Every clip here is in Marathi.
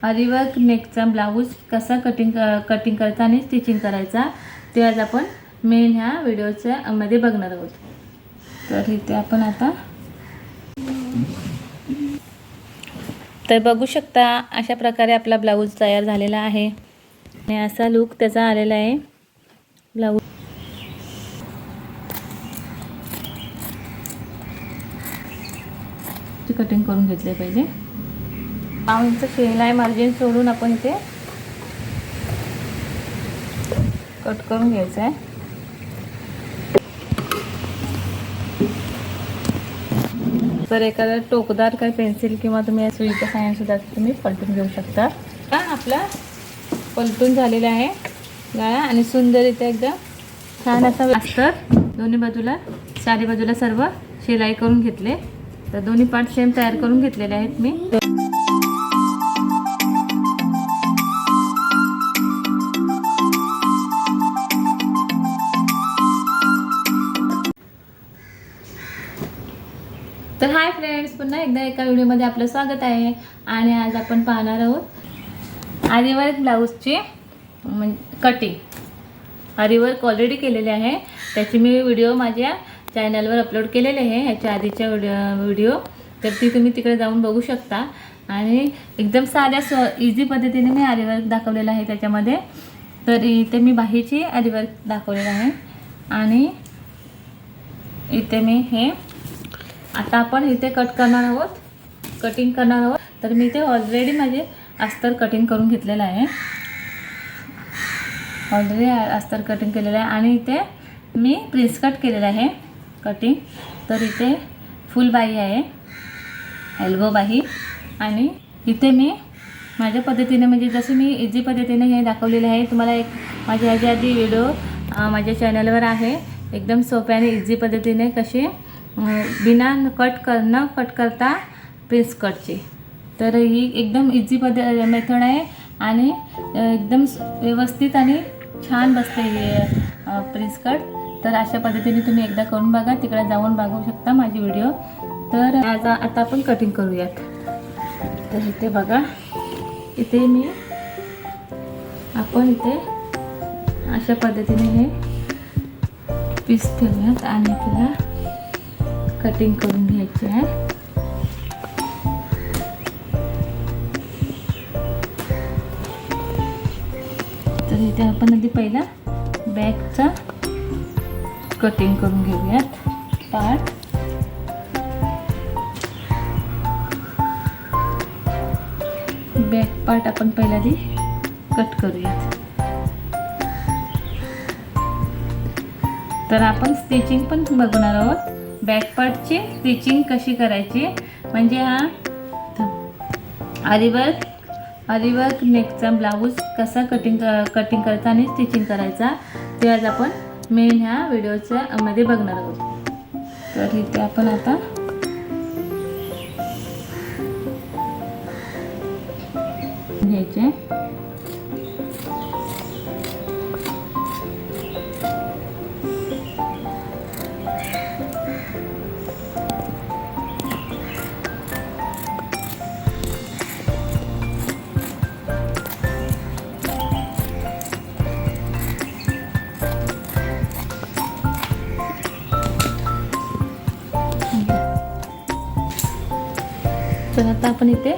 अरिवर्क नेकचा ब्लाऊज कसा कटिंग कटिंग करायचा आणि स्टिचिंग करायचा. ते आज आपण मेन ह्या व्हिडिओच्या मध्ये बघणार आहोत. तर इथे आपण आता तर बघू शकता अशा प्रकारे आपला ब्लाऊज तयार झालेला आहे. आणि असा लुक त्याचा आलेला आहे. ब्लाऊज कटिंग करून घेतले पाहिजे आमचं इंच आहे मार्जिन सोडून आपण इथे कट करून घ्यायचं आहे. तर एखादा टोकदार काय पेन्सिल किंवा तुम्ही या सुईच्या साह्याने तुम्ही पलटून घेऊ शकता. का आपला पलटून झालेला आहे गाळा आणि सुंदर इथे एकदम छान असा अस्तर दोन्ही बाजूला चारी बाजूला सर्व शिलाई करून घेतले. तर दोन्ही पार्ट सेम तयार करून घेतलेले आहेत मी. पुन्हा एकदा एका व्हिडिओमध्ये आपलं स्वागत आहे. आणि आज आपण पाहणार आहोत आरीवर्क ब्लाऊजची कटिंग आरीवर्क ऑलरेडी केलेले आहे. त्याची मी व्हिडिओ माझ्या चॅनलवर अपलोड केलेले आहे. ह्याच्या आधीच्या व्हिडिओ व्हिडिओ. तर ती तुम्ही तिकडे जाऊन बघू शकता. आणि एकदम साध्या स्व इझी पद्धतीने मी आरीवर्क दाखवलेलं आहे त्याच्यामध्ये. तर इथे मी बाहीची आरीवर्क दाखवलेलं आहे. आणि इथे मी हे आता आपण इथे कट करणार आहोत. कटिंग करणार आहोत. तर मी इथे ऑलरेडी माझे अस्तर कटिंग करून घेतलेलं आहे. ऑलरेडी अस्तर कटिंग केलेलं आहे. आणि इथे मी प्रिन्स कट केलेलं आहे. कटिंग तर इथे फुल बाही आहे. एल्बो बाही आणि इथे मी माझ्या पद्धतीने म्हणजे जसं मी इझी पद्धतीने हे दाखवलेलं आहे तुम्हाला एक माझ्या ह्याच्या आधी व्हिडिओ माझ्या चॅनलवर आहे. एकदम सोप्या आणि इझी पद्धतीने कसे बिना कट कर न कट करता प्रेस कटचे तर ही एकदम इझी पद मेथड आहे आणि एकदम व्यवस्थित आणि छान बसते हे प्रेस कट तर अशा पद्धतीने तुम्ही एकदा करून बघा तिकडे जाऊन बघू शकता माझी व्हिडिओ तर आता आता आपण कटिंग करूयात. तर इथे बघा इथे मी आपण इथे अशा पद्धतीने हे पीस ठेवूयात आणि तिला कटिंग करून घ्यायची आहे. तर इथे आपण आधी पहिला बॅगचा कटिंग करून घेऊयात. पार्ट बॅक पार्ट आपण पहिला आधी कट करूयात. तर आपण स्टिचिंग पण बघणार आहोत. बॅकपार्टची स्टिचिंग कशी करायची? म्हणजे हा आरीवर्क आरीवर्क नेकचा ब्लाऊज कसा कटिंग कटिंग करायचा आणि स्टिचिंग करायचा. ते आज आपण मेन ह्या व्हिडिओच्या मध्ये बघणार आहोत. तर इथे आपण आता घ्यायचे. तर आता आपण इथे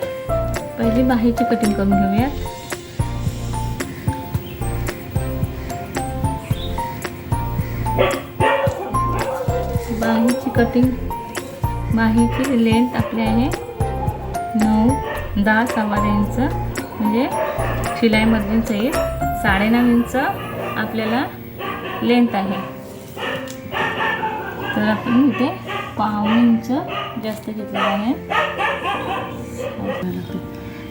पहिली बाहेरची कटिंग करून घेऊयात बाहीची कटिंग बाहीची लेंथ आपली आहे नऊ दहा सव्वा इंच म्हणजे शिलाई येईल साडेनऊ इंच आपल्याला लेंथ आहे. तर आपण इथे पाऊन इंच जास्त घेतलेलं आहे.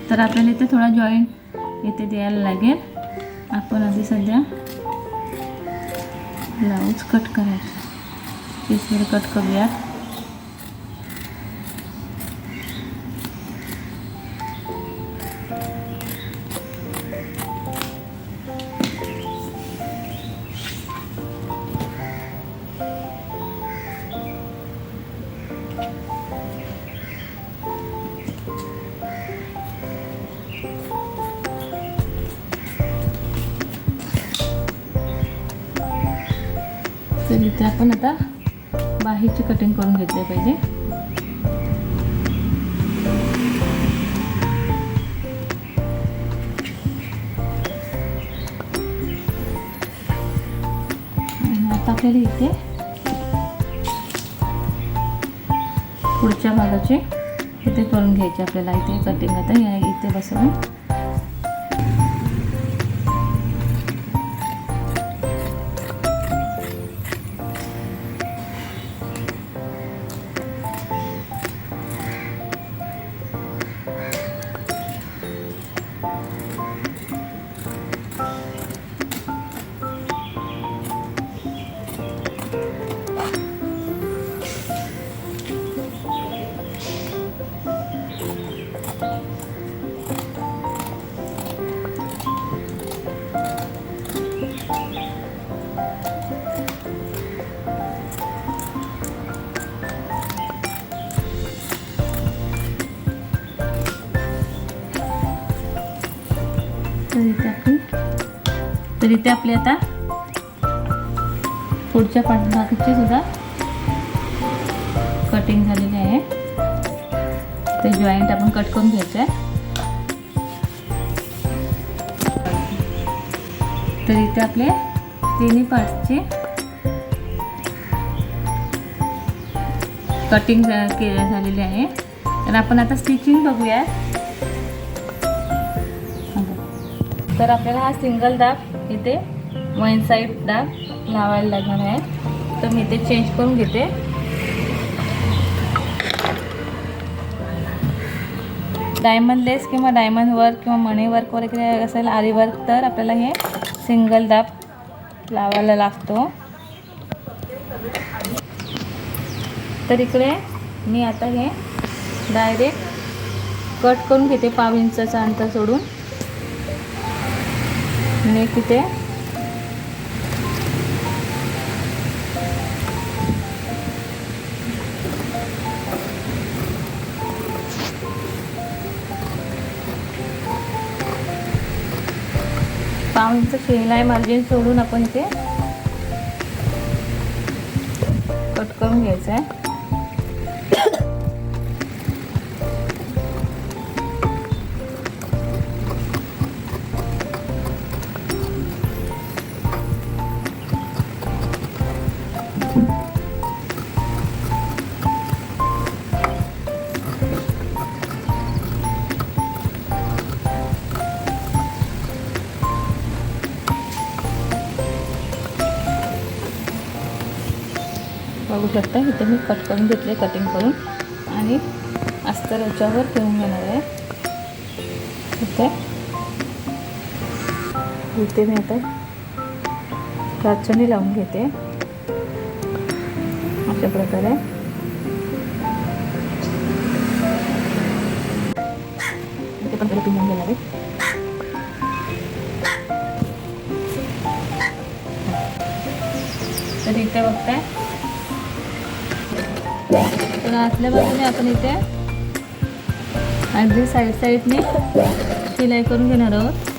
तर आपल्याला इथे थोडा जॉईंट इथे द्यायला लागेल. आपण आधी सध्या ब्लाऊज कट करायचं. पीसवर कट करूयात. बाहीची कटिंग करून घेतली पाहिजे. आता आपल्याला इथे पुढच्या भागाचे इथे करून घ्यायचे आपल्याला. इथे कटिंग आता या इथे बसवून. तर इथे आपली आता. पुढच्या पाठीमागची सुद्धा कटिंग झालेली आहे. ते जॉईंट आपण कट करून घ्यायचं आहे तर इथे आपले तिन्ही पार्टचे कटिंग के झालेली आहे. तर आपण आता स्टिचिंग बघूया. तर आपल्याला हा सिंगल दाब इथे वन साईड दाब लावायला लागणार आहे. तर मी ते चेंज करून घेते. डायमंड लेस किंवा डायमंड वर्क किंवा मणी वर्क वगैरे असेल आरी वर्क तर आपल्याला हे सिंगल दाब लावायला लागतो. तर इकडे मी आता हे डायरेक्ट कट करून घेते पाव इंचाचं अंतर सोडून. आणि तिथे. पाव इंच शिलाई मार्जिन सोडून आपण इथे कट करून घ्यायचं आहे. शकता. इथे मी कट करून घेतले कटिंग करून. आणि अस्तर याच्यावर ठेवून घेणार आहे. इथे. इथे मी आता राचणी लावून घेते. अशा प्रकारे. इथे पण त्याला पिंजून घेणार आहे. तर इथे बघताय तर आतल्या बाजूने आपण इथे अगदी साईड साईडने शिलाई करून घेणार आहोत.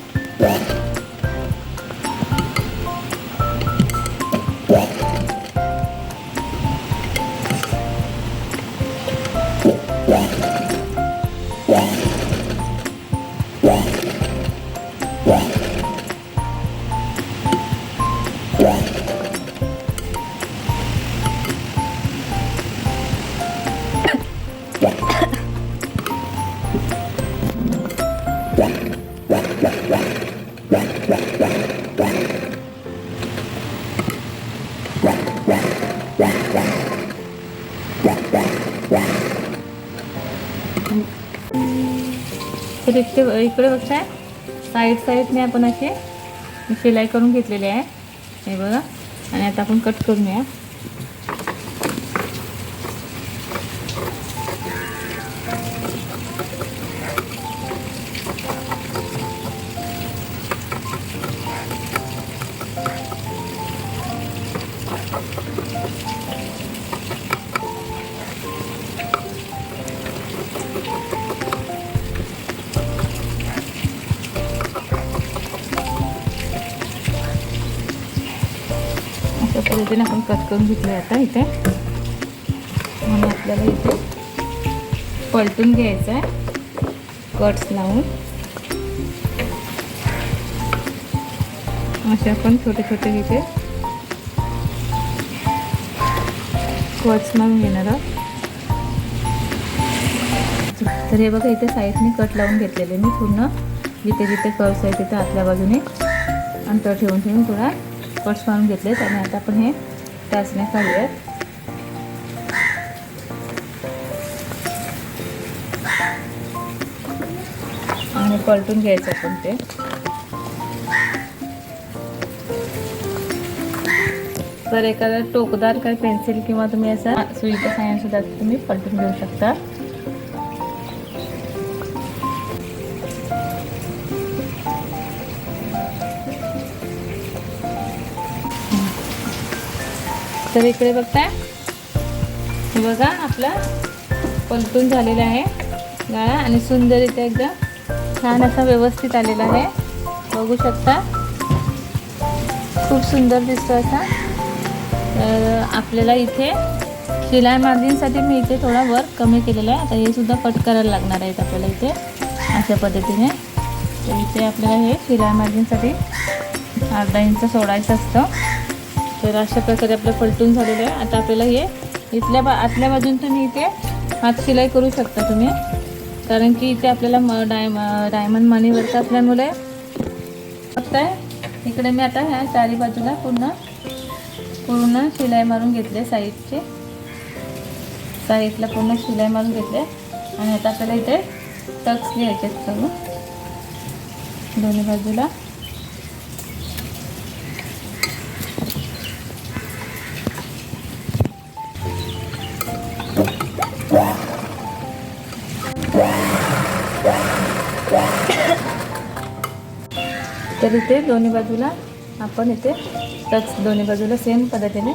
इकडे इथे इकडे बघताय. साईड साईडने आपण असे शिलाई करून घेतलेली आहे. हे बघा. आणि आता आपण कट करून या पद्धतीने आपण कट करून घेतले आता इथे. म्हणून आपल्याला इथे पलटून घ्यायचं आहे कट्स लावून. असे आपण छोटे छोटे इथे कट्स लावून घेणार आहोत. तर हे बघा इथे साईडने कट लावून घेतलेले मी पूर्ण. जिथे जिथे कर्स आहे तिथे आतल्या बाजूने. अंतर ठेवून ठेवून थोडा कट्स मारून घेतलेत आणि आता आपण हे टाचण्या काढूयात आणि पलटून घ्यायचं आपण ते. तर एखादा टोकदार काही पेन्सिल किंवा तुम्ही असा सुईच्या सायन्स सुद्धा तुम्ही पलटून घेऊ शकता. तर इकडे बघताय. बघा आपला पलटून झालेला आहे गाळा आणि सुंदर इथे एकदम छान असा व्यवस्थित आलेला आहे. बघू शकता. खूप सुंदर दिसतो असा. तर आपल्याला इथे शिलाई मार्जिनसाठी मी इथे थोडा वर्क कमी केलेला आहे. आता हे सुद्धा कट करायला लागणार आहेत आपल्याला इथे अशा पद्धतीने. तर इथे आपल्याला हे शिलाई मार्जिनसाठी अर्धा इंच सोडायचं असतं. तर अशा प्रकारे आपलं पलटून झालेलं आहे. आता आपल्याला हे इथल्या बा आतल्या बाजून तुम्ही इथे हात शिलाई करू शकता तुम्ही. कारण की इथे आपल्याला म डाय डायमंड मनीवरचं असल्यामुळे फक्त इकडे मी आता ह्या चारी बाजूला पूर्ण पूर्ण शिलाई मारून घेतले साईडचे. साईडला पूर्ण शिलाई मारून घेतले आणि आता आपल्याला इथे टक्स घ्यायचे आहेत दोन्ही बाजूला. तर इथे दोन्ही बाजूला आपण इथे टच दोन्ही बाजूला सेम पद्धतीने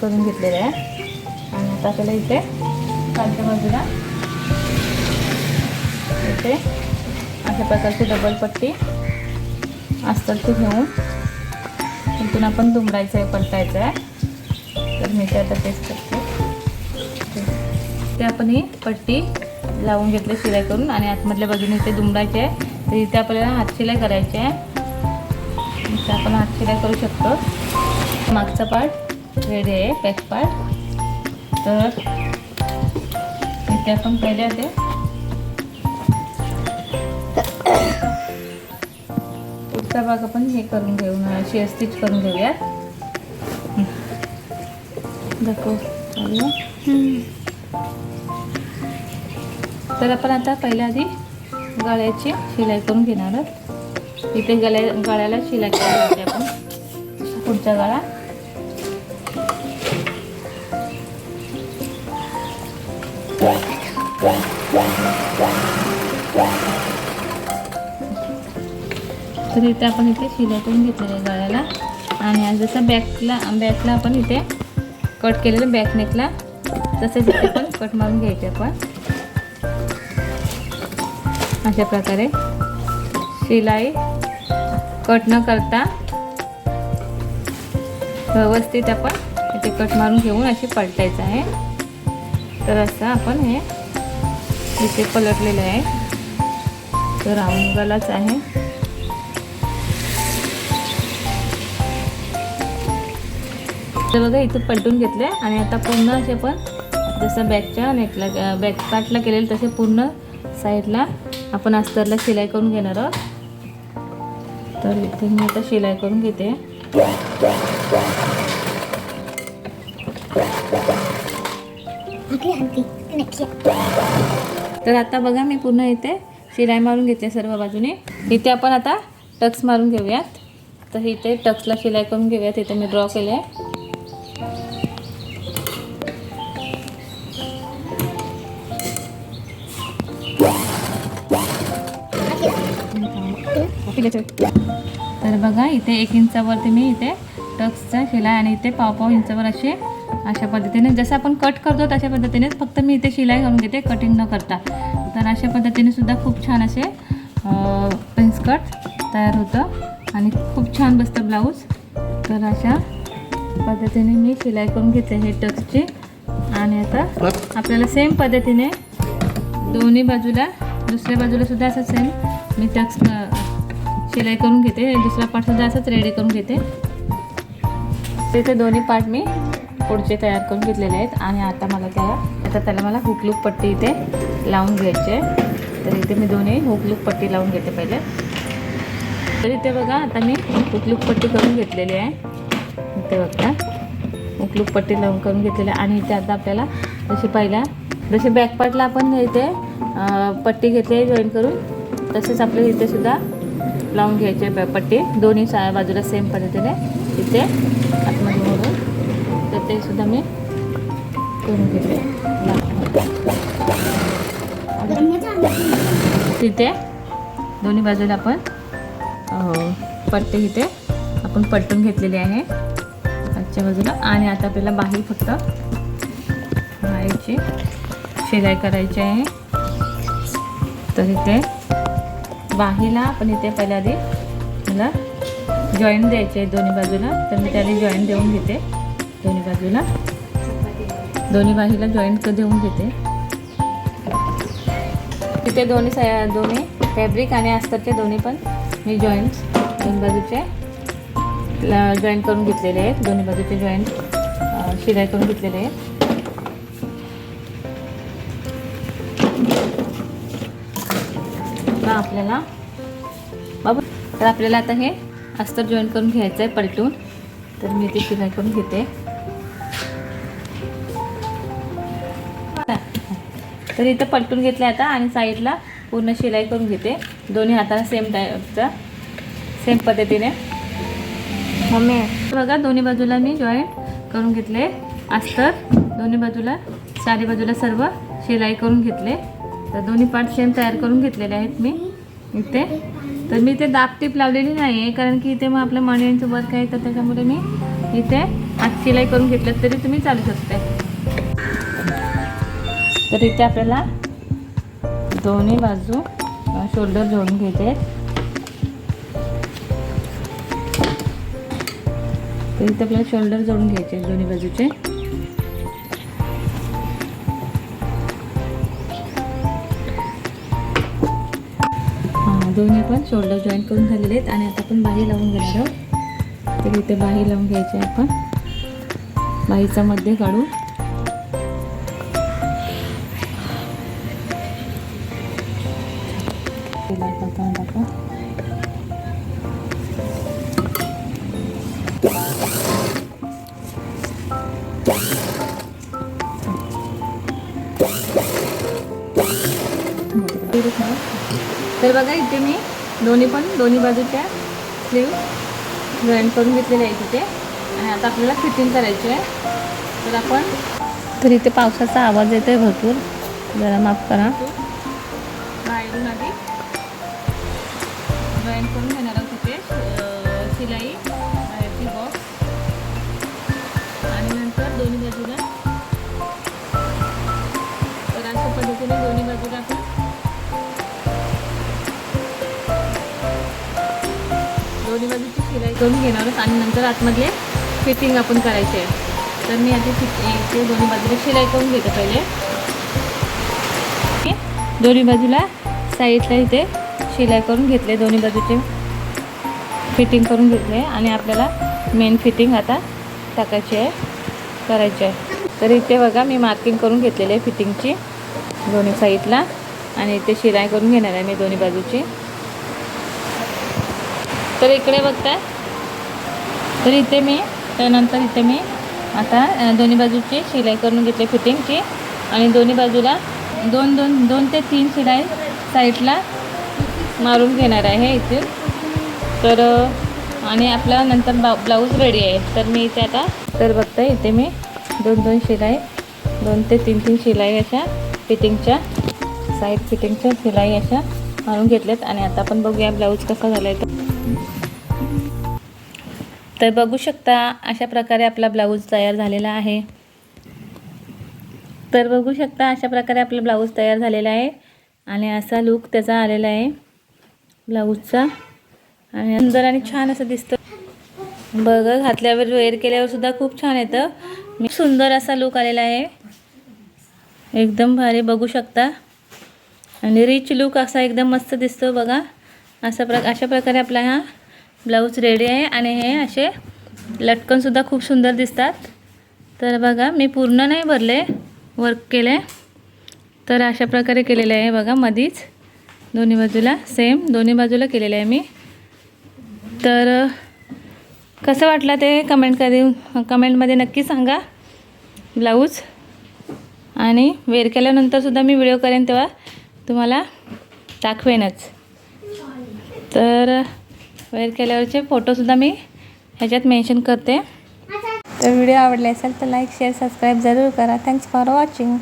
करून घेतलेलं आहे. आणि आता आपल्याला इथे खालच्या बाजूला इथे अशा प्रकारची डबल पट्टी असतात ती घेऊन इथून आपण दुमडायचं आहे पलटायचं आहे. तर मी ते आता तेच करते. ते आपण ही पट्टी लावून घेतली शिलाई करून. आणि आतमधल्या बाजूने इथे दुमडायचे आहे. तर इथे आपल्याला हात शिलाई करायची आहे. इथे आपण हात शिलाई करू शकतो. मागचा पार्ट रेडी आहे बॅक पार्ट तर इथे आपण पहिले ते पुढचा भाग आपण हे करून घेऊन शिअर स्टिच करून घेऊया तर आपण आता पहिल्या आधी गळ्याची शिलाई करून घेणार आहोत. इथे गळ्या गळ्याला शिलाई करायची आपण. पुढचा गळा तर इथे आपण इथे शिलाई करून घेतलेली गळ्याला. आणि जसं बॅकला बॅकला आपण इथे कट केलेलं बॅक नेकला तसंच इथे पण कट मारून घ्यायचे आपण. अशा प्रकारे शिलाई कट न करता व्यवस्थित आपण इथे कट मारून घेऊन अशी पलटायचं आहे. तर असं आपण हे इथे पलटलेलं आहे. तर राऊंड गलाच आहे. तर बघा इथं पलटून घेतले आणि आता पूर्ण असे पण जसं बॅकच्या नेकला बॅक पार्टला केलेलं तसे पूर्ण साईडला आपण अस्तरला शिलाई करून घेणार आहोत. तर इथे मी आता शिलाई करून घेते. तर आता बघा मी पूर्ण इथे शिलाई मारून घेते सर्व बाजूने. इथे आपण आता टक्स मारून घेऊयात. तर इथे टक्सला शिलाई करून घेऊयात इथे मी ड्रॉ केले आहे तर बघा इथे एक इंचावरती मी इथे टक्सचा शिलाई आणि इथे पाव पाव इंचावर असे अशा पद्धतीने जसं आपण कट करतो तशा पद्धतीनेच फक्त मी इथे शिलाई करून घेते कटिंग न करता. तर अशा पद्धतीने सुद्धा खूप छान असे प्रिन्स कट तयार होतं आणि खूप छान बसतं ब्लाऊज तर अशा पद्धतीने मी शिलाई करून घेते हे टक्सची. आणि आता आपल्याला सेम पद्धतीने दोन्ही बाजूला दुसऱ्या बाजूला सुद्धा असं सेम मी टक्स शिलाई करून घेते. दुसरा पार्ट सुद्धा असंच रेडी करून घेते. तिथे दोन्ही पार्ट मी पुढचे तयार करून घेतलेले आहेत. आणि आता मला त्याला आता त्याला मला हुकलूक पट्टी इथे लावून घ्यायची आहे. तर इथे मी दोन्ही हुकलूक पट्टी लावून घेते पहिले. तर इथे बघा आता मी हुकलूक पट्टी करून घेतलेली आहे. इथे बघता हुकलूक पट्टी लावून करून घेतलेली आहे. आणि इथे आता आपल्याला जसे पहिल्या जसे बॅक पार्टला आपण इथे पट्टी घेतली जॉईन करून तसेच आपल्या इथेसुद्धा लावून घ्यायचे पट्टी. दोन्ही सा बाजूला सेम पद्धतीने इथे आतमध्ये मोडून. तर ते सुद्धा मी करून घेते. तिथे दोन्ही बाजूला आपण पट्टे इथे आपण पलटून घेतलेले आहे. आजच्या बाजूला. आणि आता आपल्याला बाही फक्त बाहेरची शिलाई करायची आहे. तर इथे बाहीला आपण इथे पहिल्या आधी मला जॉईंट द्यायचे आहे दोन्ही बाजूला. तर मी त्याला जॉईंट देऊन घेते. दोन्ही बाजूला. दोन्ही बाहीला जॉईंट देऊन घेते. तिथे दोन्ही साया दोन्ही फॅब्रिक आणि अस्तरचे दोन्ही पण मी जॉईंट्स दोन बाजूचे जॉईंट करून घेतलेले आहेत. दोन्ही बाजूचे जॉईंट शिलाई करून घेतलेले आहेत. आता आपल्याला. बाबा तर आपल्याला आता हे अस्तर जॉईन करून घ्यायचं आहे पलटून. तर मी ती शिलाई करून घेते. तर इथं पलटून घेतलं आता आणि साईडला पूर्ण शिलाई करून घेते. दोन्ही हाताला सेम टाईपचा सेम पद्धतीने. मम्मी बघा दोन्ही बाजूला मी जॉईन करून घेतले अस्तर. दोन्ही बाजूला चारी बाजूला सर्व शिलाई करून घेतले. तर दोन्ही पार्ट सेम तयार करून घेतलेले आहेत मी इथे. तर मी ते दापटीप लावलेली नाही आहे कारण की इथे मग आपलं मण्यांचं वर्क आहे तर त्याच्यामुळे मी इथे हात शिलाई करून घेतलं तरी तुम्ही चालू शकते तर इथे आपल्याला दोन्ही बाजू शोल्डर जोडून घ्यायचे आहेत. तर इथे आपल्याला शोल्डर जोडून घ्यायचे आहेत दोन्ही बाजूचे. दोन्ही पण शोल्डर जॉईंट करून झालेले आहेत आणि आता आपण बाही लावून घेणार आहोत तर इथे बाही लावून घ्यायची आहे आपण. बाहीचा मध्ये काढू बघा इथे मी दोन्ही पण दोन्ही बाजूच्या स्लीव जॉईन करून घेतलेले आहे तिथे आणि आता आपल्याला फिटिंग करायची आहे. तर आपण तर इथे पावसाचा आवाज येतो आहे भरपूर. जरा माफ करा. बाहेरून आधी जॉईन करून घेणार आहोत तिथे शिलाई बाहेरची बॉक्स आणि नंतर दोन्ही बाजूला तर अशा पद्धतीने दोन्ही शिलाई करून घेणार आहोत आणि नंतर आतमधले फिटिंग आपण करायचे. आहे तर मी आधी फिट इथे दोन्ही बाजूला शिलाई करून घेते पहिले. दोन्ही बाजूला साईडला इथे शिलाई करून घेतले दोन्ही बाजूचे फिटिंग करून घेतले आणि आपल्याला मेन फिटिंग आता टाकायची आहे करायची आहे. तर इथे बघा मी मार्किंग करून घेतलेली आहे फिटिंगची दोन्ही साईडला आणि इथे शिलाई करून घेणार आहे मी दोन्ही बाजूची. तर इकडे बघताय. तर इथे मी त्यानंतर इथे मी आता दोन्ही बाजूची शिलाई करून घेतली फिटिंगची. आणि दोन्ही बाजूला दोन दोन दोन ते तीन शिलाई साईडला मारून घेणार आहे इथे. तर आणि आपला नंतर बा ब्लाऊज रेडी आहे. तर मी इथे आता तर बघताय इथे मी दोन दोन शिलाई दोन ते तीन तीन शिलाई अशा फिटिंगच्या साईड फिटिंगच्या शिलाई अशा मारून घेतल्यात. आणि आता आपण बघूया ब्लाऊज कसा झाला आहे तर बघू शकता अशा प्रकारे आपला ब्लाऊज तयार झालेला आहे. तर बघू शकता अशा प्रकारे आपला ब्लाऊज तयार झालेला आहे आणि असा लूक त्याचा आलेला आहे ब्लाऊजचा. आणि सुंदर आणि छान असं दिसतं. बघ घातल्यावर वेअर केल्यावर सुद्धा खूप छान येतं. मी सुंदर असा लुक आलेला आहे. एकदम भारी बघू शकता. आणि रिच लुक असा एकदम मस्त दिसतो बघा. असा प्र अशा प्रकारे आपला हा ब्लाऊज रेडी आहे आणि हे असे लटकनसुद्धा खूप सुंदर दिसतात. तर बघा मी पूर्ण नाही भरले वर्क केले. तर अशा प्रकारे केलेलं आहे बघा मधीच. दोन्ही बाजूला सेम दोन्ही बाजूला केलेलं आहे मी. तर कसं वाटलं ते कमेंट कधी कमेंटमध्ये नक्की सांगा. ब्लाऊज. आणि वेअर केल्यानंतरसुद्धा मी व्हिडिओ करेन तेव्हा तुम्हाला दाखवेनच. तर वेअर केल्यावरचे फोटोसुद्धा मी ह्याच्यात मेन्शन करते. तर व्हिडिओ आवडले असेल तर लाईक शेअर सबस्क्राईब जरूर करा. Thanks for watching